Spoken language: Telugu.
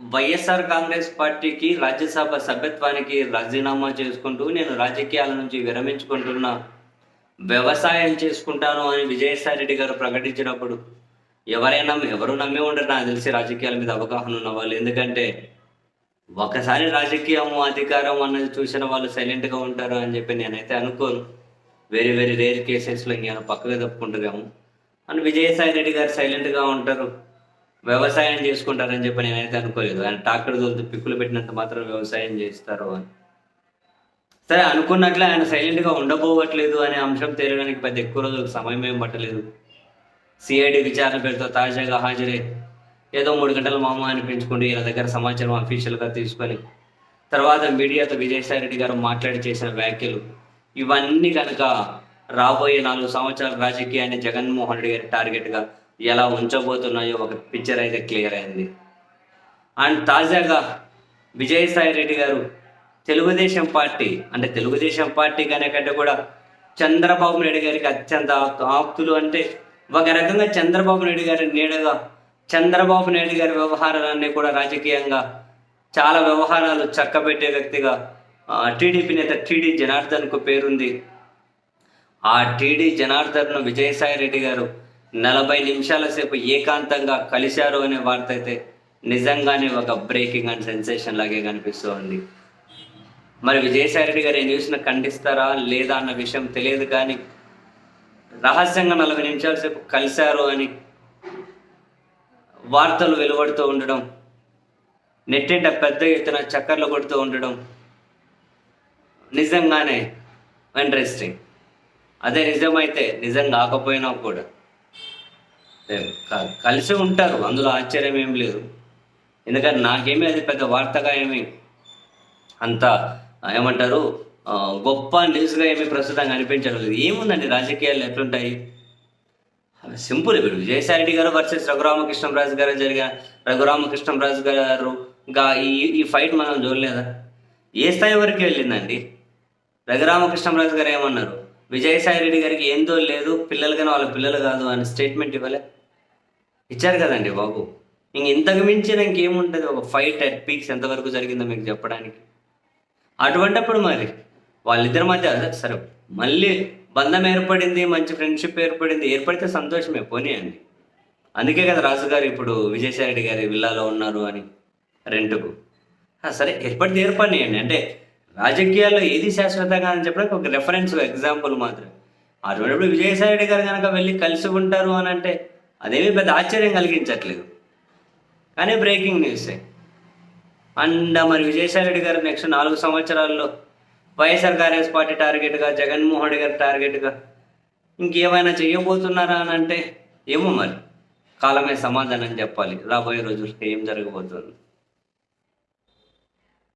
వైఎస్ఆర్ కాంగ్రెస్ పార్టీకి రాజ్యసభ సభ్యత్వానికి రాజీనామా చేసుకుంటూ నేను రాజకీయాల నుంచి విరమించుకుంటున్నా వ్యవసాయం చేసుకుంటాను అని విజయసాయి రెడ్డి గారు ప్రకటించినప్పుడు ఎవరైనా ఎవరు నమ్మి ఉండరు. నాకు తెలిసి రాజకీయాల మీద అవగాహన ఉన్న వాళ్ళు. ఎందుకంటే ఒకసారి రాజకీయం అధికారం అన్నది చూసిన వాళ్ళు సైలెంట్గా ఉంటారు అని చెప్పి నేనైతే అనుకోను. వెరీ వెరీ రేర్ కేసెస్లో ఇంకా పక్కగా తప్పుకుంటున్నాము అని విజయసాయి రెడ్డి గారు సైలెంట్గా ఉంటారు. వ్యవసాయం చేసుకుంటారని చెప్పి నేనైతే అనుకోలేదు. ఆయన ట్రాక్టర్ తోలితే పిక్కులు పెట్టినంత మాత్రం వ్యవసాయం చేస్తారు అని. సరే అనుకున్నట్లే ఆయన సైలెంట్గా ఉండబోవట్లేదు అనే అంశం తేలడానికి పెద్ద ఎక్కువ రోజులకు సమయం ఏం పట్టలేదు. సిఐడి విచారణ పేరుతో తాజాగా హాజరై. ఏదో మూడు గంటల మామ అనిపించుకుంటూ వీళ్ళ దగ్గర సమాచారం అఫీషియల్గా తీసుకొని తర్వాత మీడియాతో విజయసాయి రెడ్డి గారు మాట్లాడి చేసిన వ్యాఖ్యలు ఇవన్నీ కనుక రాబోయే నాలుగు సంవత్సరాల రాజకీయాన్ని జగన్మోహన్ రెడ్డి గారి టార్గెట్గా ఎలా ఉంచబోతున్నాయో ఒక పిక్చర్ అయితే క్లియర్ అయింది. అండ్ తాజాగా విజయసాయి రెడ్డి గారు తెలుగుదేశం పార్టీ అంటే తెలుగుదేశం పార్టీ కనే కంటే కూడా చంద్రబాబు నాయుడు గారికి అత్యంత ఆప్తులు అంటే ఒక రకంగా చంద్రబాబు నాయుడు గారి నీడగా చంద్రబాబు నాయుడు గారి వ్యవహారాలన్నీ కూడా రాజకీయంగా చాలా వ్యవహారాలు చక్కబెట్టే వ్యక్తిగా టీడీపీ నేత టీడీ జనార్దన్కు పేరుంది. ఆ టీడీ జనార్దన్ను విజయసాయి రెడ్డి గారు నలభై నిమిషాల సేపు ఏకాంతంగా కలిశారు అనే వార్త అయితే నిజంగానే ఒక బ్రేకింగ్ అండ్ సెన్సేషన్ లాగే కనిపిస్తూ ఉంది మరి విజయసాయి రెడ్డి గారు ఈ న్యూస్ను ఖండిస్తారా లేదా అన్న విషయం తెలియదు కానీ రహస్యంగా నలభై నిమిషాల సేపు కలిశారు అని వార్తలు వెలువడుతూ ఉండడం నెట్టింట పెద్ద ఎత్తున చక్కర్లు కొడుతూ ఉండడం నిజంగానే ఇంట్రెస్టింగ్ అదే నిజమైతే నిజం కాకపోయినా కూడా కలిసి ఉంటారు. అందులో ఆశ్చర్యం ఏం లేదు. ఎందుకంటే నాకేమీ అది పెద్ద వార్తగా ఏమి అంత ఏమంటారు గొప్ప న్యూస్గా ఏమీ ప్రస్తుతం అనిపించడం లేదు. ఏముందండి రాజకీయాలు ఎట్లుంటాయి? సింపుల్ ఇప్పుడు విజయసాయి రెడ్డి గారు వర్సెస్ రఘురామకృష్ణరాజు గారు జరిగిన రఘురామకృష్ణరాజు గారు గా ఈ ఈ ఫైట్ మనం చూడలేదా? ఏ స్థాయి వరకు వెళ్ళిందండి? రఘురామకృష్ణరాజు గారు ఏమన్నారు? విజయసాయి రెడ్డి గారికి ఏందో లేదు పిల్లలు కానీ వాళ్ళ పిల్లలు కాదు అని స్టేట్మెంట్ ఇవ్వలే. ఇచ్చారు కదండి బాబు. ఇంక ఇంతకు మించిన ఇంకేముంటుంది? ఒక ఫైట్ అట్ పీక్స్ ఎంతవరకు జరిగిందో మీకు చెప్పడానికి. అటువంటప్పుడు మరి వాళ్ళిద్దరి మధ్య సరే మళ్ళీ బంధం ఏర్పడింది మంచి ఫ్రెండ్షిప్ ఏర్పడింది ఏర్పడితే సంతోషమే పోనీయండి అందుకే కదా రాజుగారు ఇప్పుడు విజయసాయిరెడ్డి గారి విల్లాలో ఉన్నారు అని రెంట్కు. సరే ఏర్పడితే ఏర్పడినాయండి. అంటే రాజకీయాల్లో ఏది శాశ్వతంగా అని చెప్పడానికి ఒక రెఫరెన్స్ ఎగ్జాంపుల్ మాత్రం అటువంటిప్పుడు విజయసాయిరెడ్డి గారు కనుక వెళ్ళి కలిసి ఉంటారు అని అంటే అదేమీ పెద్ద ఆశ్చర్యం కలిగించట్లేదు. కానీ బ్రేకింగ్ న్యూసే అండ్ మరి విజయసాయిరెడ్డి గారు నెక్స్ట్ నాలుగు సంవత్సరాల్లో వైఎస్ఆర్ కాంగ్రెస్ పార్టీ టార్గెట్గా జగన్మోహన్ రెడ్డి గారి టార్గెట్గా ఇంకేమైనా చేయబోతున్నారా అని అంటే ఏమో మరి. కాలమే సమాధానం చెప్పాలి. రాబోయే రోజుల్లో ఏం జరగబోతుంది?